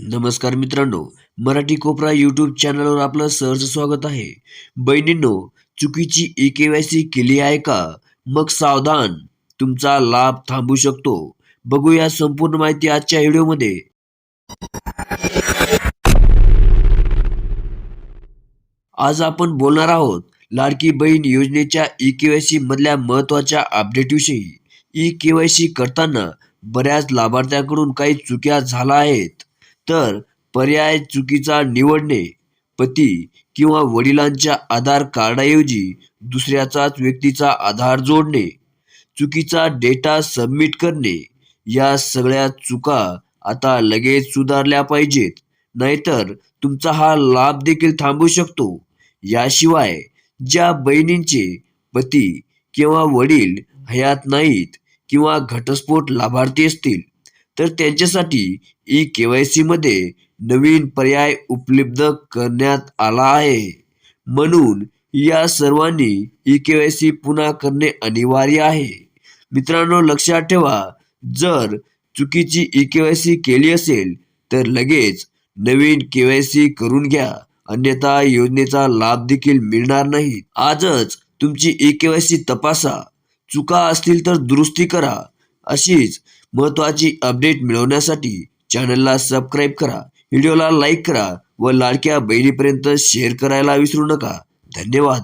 नमस्कार मित्रांनो मराठी कोपरा यूट्यूब चॅनलवर आपलं सहर्ष स्वागत आहे. बहिणींनो चुकीची ई के वाय सी केली आहे का? मग सावधान तुमचा लाभ थांबू शकतो. बघूया संपूर्ण माहिती आजच्या व्हिडिओमध्ये. आज आपण बोलणार आहोत लाडकी बहीण योजनेच्या ई के वाय सी मधल्या महत्त्वाच्या अपडेट विषयी. ई के वाय सी करताना बऱ्याच लाभार्थ्यांकडून काही चुक्या झाल्या आहेत. तर पर्याय चुकीचा निवडणे पती किंवा वडिलांच्या आधार कार्डाऐवजी दुसऱ्याचाच व्यक्तीचा आधार जोडणे चुकीचा डेटा सबमिट करणे या सगळ्या चुका आता लगेच सुधारल्या पाहिजेत. नाहीतर तुमचा हा लाभ देखील थांबू शकतो. याशिवाय ज्या बहिणींचे पती किंवा वडील हयात नाहीत किंवा घटस्फोट लाभार्थी असतील तर त्यांच्यासाठी ई के वाय सीमध्ये नवीन पर्याय उपलब्ध करण्यात आला आहे. म्हणून या सर्वांनी ई के वाय सी पुन्हा करणे अनिवार्य आहे. मित्रांनो लक्षात ठेवा जर चुकीची ई के वाय सी केली असेल तर लगेच नवीन के वाय सी करून घ्या. अन्यथा योजनेचा लाभ देखील मिळणार नाही. आजच तुमची ई के वाय सी तपासा. चुका असतील तर दुरुस्ती करा. अशीच महत्त्वाची अपडेट मिळवण्यासाठी चॅनलला सबस्क्राईब करा व्हिडिओला लाईक करा व लाडक्या बहिणीपर्यंत शेअर करायला विसरू नका. धन्यवाद.